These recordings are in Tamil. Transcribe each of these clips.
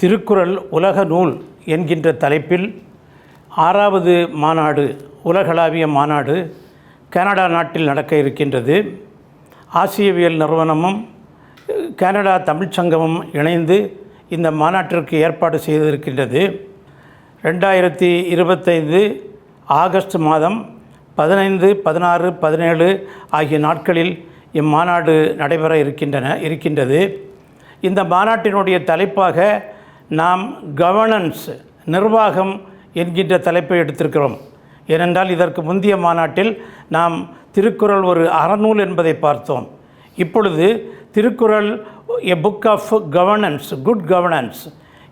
திருக்குறள் உலக நூல் என்கின்ற தலைப்பில் ஆறாவது மாநாடு உலகளாவிய மாநாடு கனடா நாட்டில் நடக்க இருக்கின்றது. ஆசியவியல் நிறுவனமும் கனடா தமிழ்ச் சங்கமும் இணைந்து இந்த மாநாட்டிற்கு ஏற்பாடு செய்திருக்கின்றது. ரெண்டாயிரத்தி இருபத்தைந்து ஆகஸ்ட் மாதம் பதினைந்து பதினாறு பதினேழு ஆகிய நாட்களில் இம்மாநாடு நடைபெற இருக்கின்றன இருக்கின்றது. இந்த மாநாட்டினுடைய தலைப்பாக நாம் கவர்னன்ஸ் நிர்வாகம் என்கின்ற தலைப்பை எடுத்திருக்கிறோம். ஏனென்றால் இதற்கு முந்தைய மாநாட்டில் நாம் திருக்குறள் ஒரு அறநூல் என்பதை பார்த்தோம். இப்பொழுது Thirukkural a book of governance good governance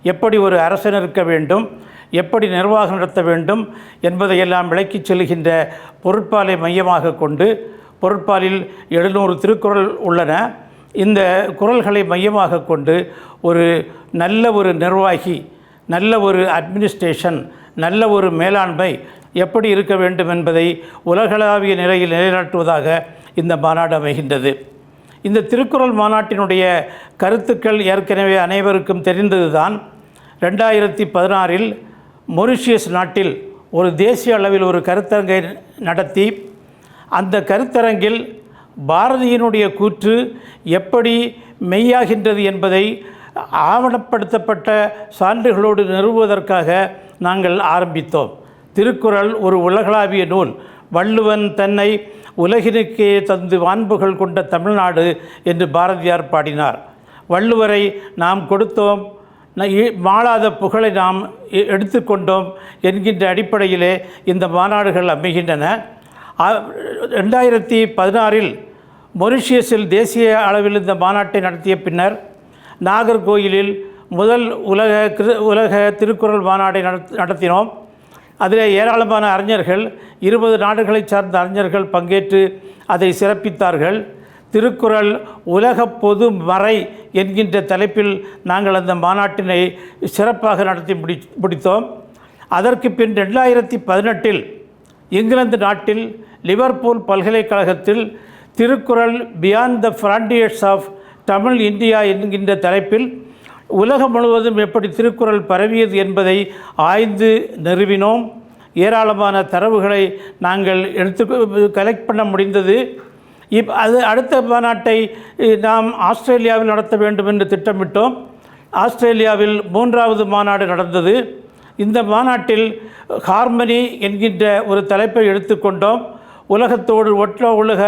எப்படி ஒரு அரசன் இருக்க வேண்டும் எப்படி நிர்வாகம் நடத்த வேண்டும் என்பதையெல்லாம் விளக்கிச் செல்கின்ற பொருட்பாலை மையமாக கொண்டு பொருட்பாலில் எழுநூறு திருக்குறள் உள்ளன. இந்த குரல்களை மையமாக கொண்டு ஒரு நல்ல ஒரு நிர்வாகி நல்ல ஒரு அட்மினிஸ்ட்ரேஷன் நல்ல ஒரு மேலாண்மை எப்படி இருக்க வேண்டும் என்பதை உலகளாவிய நிலையில் நிலைநாட்டுவதாக இந்த மாநாடு அமைகின்றது. இந்த திருக்குறள் மாநாட்டினுடைய கருத்துக்கள் ஏற்கனவே அனைவருக்கும் தெரிந்ததுதான். ரெண்டாயிரத்தி பதினாறில் மொரிஷியஸ் நாட்டில் ஒரு தேசிய அளவில் ஒரு கருத்தரங்கை நடத்தி அந்த கருத்தரங்கில் பாரதியினுடைய கூற்று எப்படி மெய்யாகின்றது என்பதை ஆவணப்படுத்தப்பட்ட சான்றுகளோடு நிறுவுவதற்காக நாங்கள் ஆரம்பித்தோம். திருக்குறள் ஒரு உலகளாவிய நூல். வள்ளுவன் தன்னை உலகினுக்கே தந்து வான்புகள் கொண்ட தமிழ்நாடு என்று பாரதியார் பாடினார். வள்ளுவரை நாம் கொடுத்தோம். ந- இ- மாளாத புகழை நாம் எ- எடுத்துக்கொண்டோம் என்கின்ற அடிப்படையிலே இந்த மாநாடுகள் அமைகின்றன. ரெண்டாயிரத்தி பதினாறில் மொரிஷியஸில் தேசிய அளவில் இந்த மாநாட்டை நடத்திய பின்னர் நாகர்கோயிலில் முதல் உலக கிரு உலக திருக்குறள் மாநாட்டை நடத் நடத்தினோம். அதில் ஏராளமான அறிஞர்கள் இருபது நாடுகளைச் சார்ந்த அறிஞர்கள் பங்கேற்று அதை சிறப்பித்தார்கள். திருக்குறள் உலக பொது மறை என்கின்ற தலைப்பில் நாங்கள் அந்த மாநாட்டினை சிறப்பாக நடத்தி முடி முடித்தோம். அதற்கு பின் ரெண்டாயிரத்தி பதினெட்டில் இங்கிலாந்து நாட்டில் லிவர்பூல் பல்கலைக்கழகத்தில் Thirukkural beyond the frontiers of Tamil India என்கின்ற தலைப்பில் உலகம் முழுவதும் எப்படி திருக்குறள் பரவியது என்பதை ஆய்ந்து நிறுவினோம். ஏராளமான தரவுகளை நாங்கள் எடுத்து கலெக்ட் பண்ண முடிந்தது. இப் அது அடுத்த மாநாட்டை நாம் ஆஸ்திரேலியாவில் நடத்த வேண்டும் என்று திட்டமிட்டோம். ஆஸ்திரேலியாவில் மூன்றாவது மாநாடு நடந்தது. இந்த மாநாட்டில் ஹார்மனி என்கின்ற ஒரு தலைப்பை எடுத்துக்கொண்டோம். உலகத்தோடு ஒற்ற உலக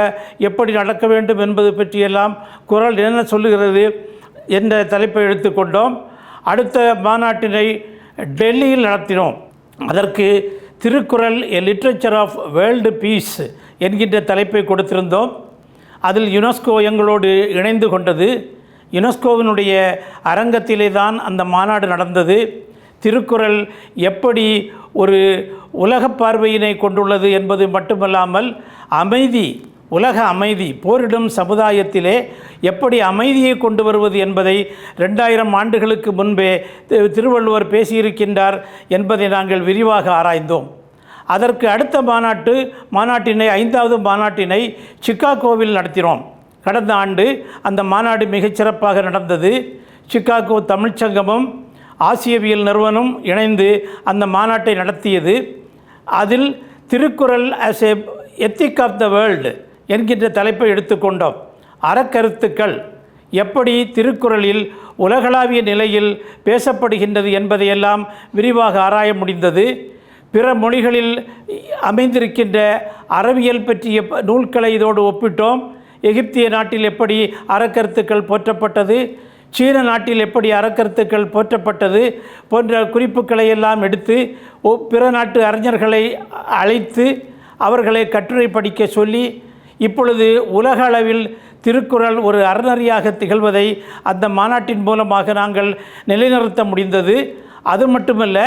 எப்படி நடக்க வேண்டும் என்பது பற்றியெல்லாம் குரல் என்ன சொல்லுகிறது என்ற தலைப்பை எடுத்துக்கொண்டோம். அடுத்த மாநாட்டினை டெல்லியில் நடத்தினோம். அதற்கு Thirukkural a literature of world peace என்கின்ற தலைப்பை கொடுத்திருந்தோம். அதில் யுனெஸ்கோ எங்களோடு இணைந்து கொண்டது. யுனெஸ்கோவினுடைய அரங்கத்திலே தான் அந்த மாநாடு நடந்தது. திருக்குறள் எப்படி ஒரு உலக பார்வையினை கொண்டுள்ளது என்பது மட்டுமல்லாமல் அமைதி உலக அமைதி போரிடும் சமுதாயத்திலே எப்படி அமைதியை கொண்டு வருவது என்பதை ரெண்டாயிரம் ஆண்டுகளுக்கு முன்பே திருவள்ளுவர் பேசியிருக்கின்றார் என்பதை நாங்கள் விரிவாக ஆராய்ந்தோம். அதற்கு அடுத்த மாநாட்டு மாநாட்டினை ஐந்தாவது மாநாட்டினை சிக்காகோவில் நடத்தினோம். கடந்த ஆண்டு அந்த மாநாடு மிகச்சிறப்பாக நடந்தது. சிக்காகோ தமிழ்ச்சங்கமும் ஆசியவியல் நிறுவனம் இணைந்து அந்த மாநாட்டை நடத்தியது. அதில் Thirukkural as a ethic of the world என்கின்ற தலைப்பை எடுத்துக்கொண்டோம் அறக்கருத்துக்கள் எப்படி திருக்குறளில் உலகளாவிய நிலையில் பேசப்படுகின்றது என்பதையெல்லாம் விரிவாக ஆராய முடிந்தது. பிற மொழிகளில் அமைந்திருக்கின்ற அறவியல் பற்றிய நூல்களை இதோடு ஒப்பிட்டோம். எகிப்திய நாட்டில் எப்படி அறக்கருத்துக்கள் போற்றப்பட்டது? சீன நாட்டில் எப்படி அறக்கருத்துக்கள் போற்றப்பட்டது போன்ற குறிப்புகளை எல்லாம் எடுத்து பிற நாட்டு அறிஞர்களை அழைத்து அவர்களை கட்டுரை படிக்க சொல்லி இப்பொழுது உலக அளவில் திருக்குறள் ஒரு அறநறியாக திகழ்வதை அந்த மாநாட்டின் மூலமாக நாங்கள் நிலைநிறுத்த முடிந்தது. அது மட்டுமல்ல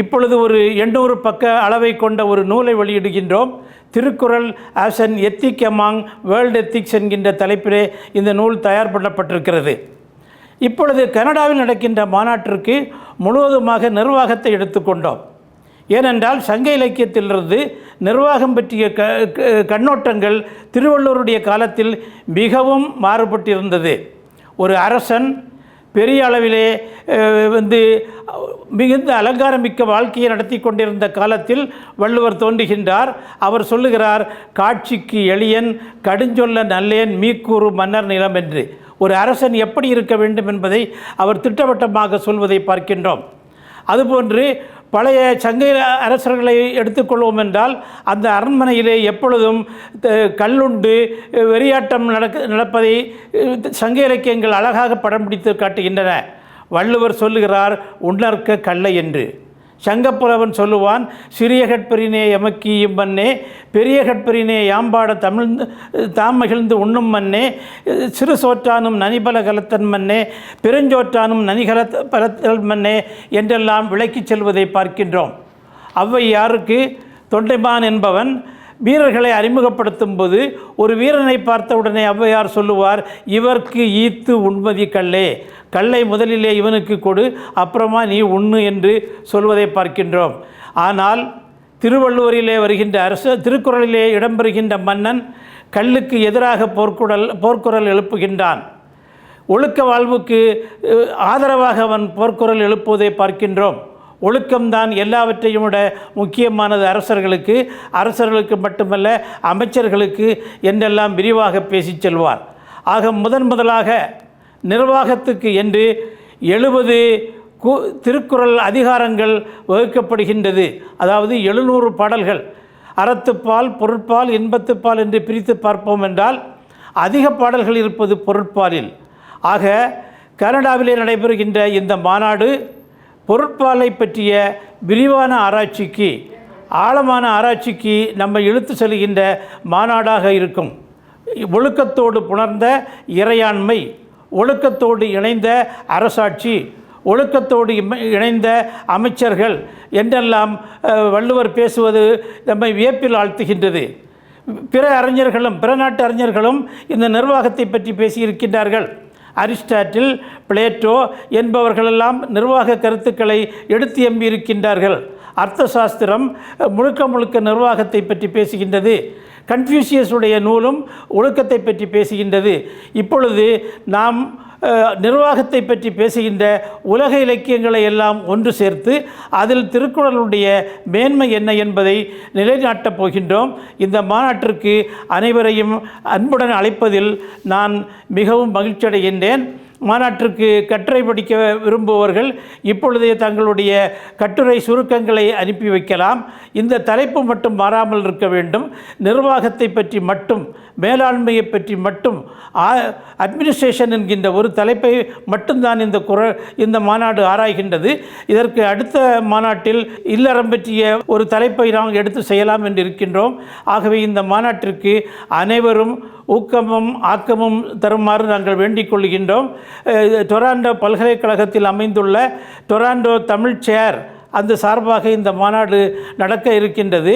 இப்பொழுது ஒரு எண்ணூறு பக்க அளவை கொண்ட ஒரு நூலை வெளியிடுகின்றோம். Thirukkural as an ethic among world ethics என்கின்ற தலைப்பிலே இந்த நூல் தயார் பண்ணப்பட்டிருக்கிறது. இப்பொழுது கனடாவில் நடக்கின்ற மாநாட்டிற்கு முழுவதுமாக நிர்வாகத்தை எடுத்துக்கொண்டோம். ஏனென்றால் சங்க இலக்கியத்திலிருந்து நிர்வாகம் பற்றிய க க- கண்ணோட்டங்கள் திருவள்ளுவருடைய காலத்தில் மிகவும் மாறுபட்டிருந்தது. ஒரு அரசன் பெரிய அளவிலே வந்து மிகுந்த அலங்காரமிக்க வாழ்க்கையை நடத்தி கொண்டிருந்த காலத்தில் வள்ளுவர் தோன்றுகின்றார். அவர் சொல்லுகிறார் காட்சிக்கு எளியன் கடுஞ்சொல்ல நல்லேன் மீக்கூறு மன்னர் நிலம் என்று ஒரு அரசன் எப்படி இருக்க வேண்டும் என்பதை அவர் திட்டவட்டமாக சொல்வதை பார்க்கின்றோம். அதுபோன்று பழைய சங்க அரசர்களை எடுத்துக்கொள்வோம் என்றால் அந்த அரண்மனையிலே எப்பொழுதும் த- கல்லுண்டு வெறியாட்டம் நடக்க நடப்பதை சங்க இலக்கியங்கள் அழகாக படம் பிடித்து காட்டுகின்றன. வள்ளுவர் சொல்லுகிறார் உன்னற்க கல்லை என்று. சங்கப்புலவன் சொல்லுவான் சிறிய கட்பரினே எமக்கியும் மன்னே பெரிய கட்பரினே யாம்பாட தமிழ் தாம் மகிழ்ந்து உண்ணும் மன்னே சிறு சோற்றானும் நனிபல கலத்தன் மன்னே பெருஞ்சோற்றானும் நனிகல பலத்தல் மன்னே என்றெல்லாம் விளக்கிச் செல்வதை பார்க்கின்றோம். ஔவையாருக்கு தொண்டைமான் என்பவன் வீரர்களை அறிமுகப்படுத்தும் போது ஒரு வீரனை பார்த்தவுடனே ஔவையார் சொல்லுவார் இவர்க்கு ஈத்து உண்மதி கல்லே கல்லை முதலிலே இவனுக்கு கொடு அப்புறமா நீ உண்ணு என்று சொல்வதை பார்க்கின்றோம். ஆனால் திருவள்ளுவரிலே வருகின்ற அரசு திருக்குறளிலே இடம்பெறுகின்ற மன்னன் கல்லுக்கு எதிராக போர்க்குடல் போர்க்குரல் எழுப்புகின்றான். ஒழுக்க வாழ்வுக்கு ஆதரவாக அவன் போர்க்குரல் எழுப்புவதை பார்க்கின்றோம். ஒழுக்கம்தான் எல்லாவற்றையும் விட முக்கியமானது அரசர்களுக்கு. அரசர்களுக்கு மட்டுமல்ல அமைச்சர்களுக்கு என்றெல்லாம் விரிவாக பேசிச் செல்வார். ஆக முதன் முதலாக நிர்வாகத்துக்கு என்று எழுபது கு திருக்குறள் அதிகாரங்கள் வகுக்கப்படுகின்றது. அதாவது எழுநூறு பாடல்கள். அறத்துப்பால் பொருட்பால் இன்பத்துப்பால் என்று பிரித்து பார்ப்போம் என்றால் அதிக பாடல்கள் இருப்பது பொருட்பாலில். ஆக கனடாவிலே நடைபெறுகின்ற இந்த மாநாடு பொருட்பாலை பற்றிய விரிவான ஆராய்ச்சிக்கு ஆழமான ஆராய்ச்சிக்கு நம்ம இழுத்து செல்கின்ற மாநாடாக இருக்கும். ஒழுக்கத்தோடு புணர்ந்த இறையாண்மை ஒழுக்கத்தோடு இணைந்த அரசாட்சி ஒழுக்கத்தோடு இணைந்த அமைச்சர்கள் என்றெல்லாம் வள்ளுவர் பேசுவது நம்மை வியப்பில் ஆழ்த்துகின்றது. பிற அறிஞர்களும் பிற நாட்டு அறிஞர்களும் இந்த நிர்வாகத்தை பற்றி பேசியிருக்கின்றார்கள். அரிஸ்டாட்டில் பிளேட்டோ என்பவர்களெல்லாம் நிர்வாக கருத்துக்களை எடுத்து எம்பியிருக்கின்றார்கள். அர்த்த சாஸ்திரம் முழுக்க முழுக்க நிர்வாகத்தை பற்றி பேசுகின்றது. கன்ஃபியூசியஸுடைய நூலும் ஒழுக்கத்தை பற்றி பேசுகின்றது. இப்பொழுது நாம் நிர்வாகத்தை பற்றி பேசுகின்ற உலக இலக்கியங்களை எல்லாம் ஒன்று சேர்த்து அதில் திருக்குறளுடைய மேன்மை என்ன என்பதை நிலைநாட்டப் போகின்றோம். இந்த மாநாட்டிற்கு அனைவரையும் அன்புடன் அழைப்பதில் நான் மிகவும் மகிழ்ச்சியடைகின்றேன். மாநாட்டிற்கு கட்டுரை படிக்க விரும்புபவர்கள் இப்பொழுதே தங்களுடைய கட்டுரை சுருக்கங்களை அனுப்பி வைக்கலாம். இந்த தலைப்பு மட்டும் மாறாமல் இருக்க வேண்டும். நிர்வாகத்தை பற்றி மட்டும் மேலாண்மையை பற்றி மட்டும் அட்மினிஸ்ட்ரேஷன் என்கின்ற ஒரு தலைப்பை மட்டும்தான் இந்த குர இந்த மாநாடு ஆராய்கின்றது. இதற்கு அடுத்த மாநாட்டில் இல்லறம் பற்றிய ஒரு தலைப்பை நாம் எடுத்து செய்யலாம் என்று இருக்கின்றோம். ஆகவே இந்த மாநாட்டிற்கு அனைவரும் ஊக்கமும் ஆக்கமும் தருமாறு நாங்கள் வேண்டிக் கொள்கின்றோம். டொராண்டோ பல்கலைக்கழகத்தில் அமைந்துள்ள டொராண்டோ தமிழ் சேர் அந்த சார்பாக இந்த மாநாடு நடக்க இருக்கின்றது.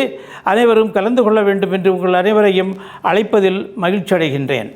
அனைவரும் கலந்து கொள்ள வேண்டும் என்று உங்கள் அனைவரையும் அழைப்பதில் மகிழ்ச்சி அடைகின்றேன்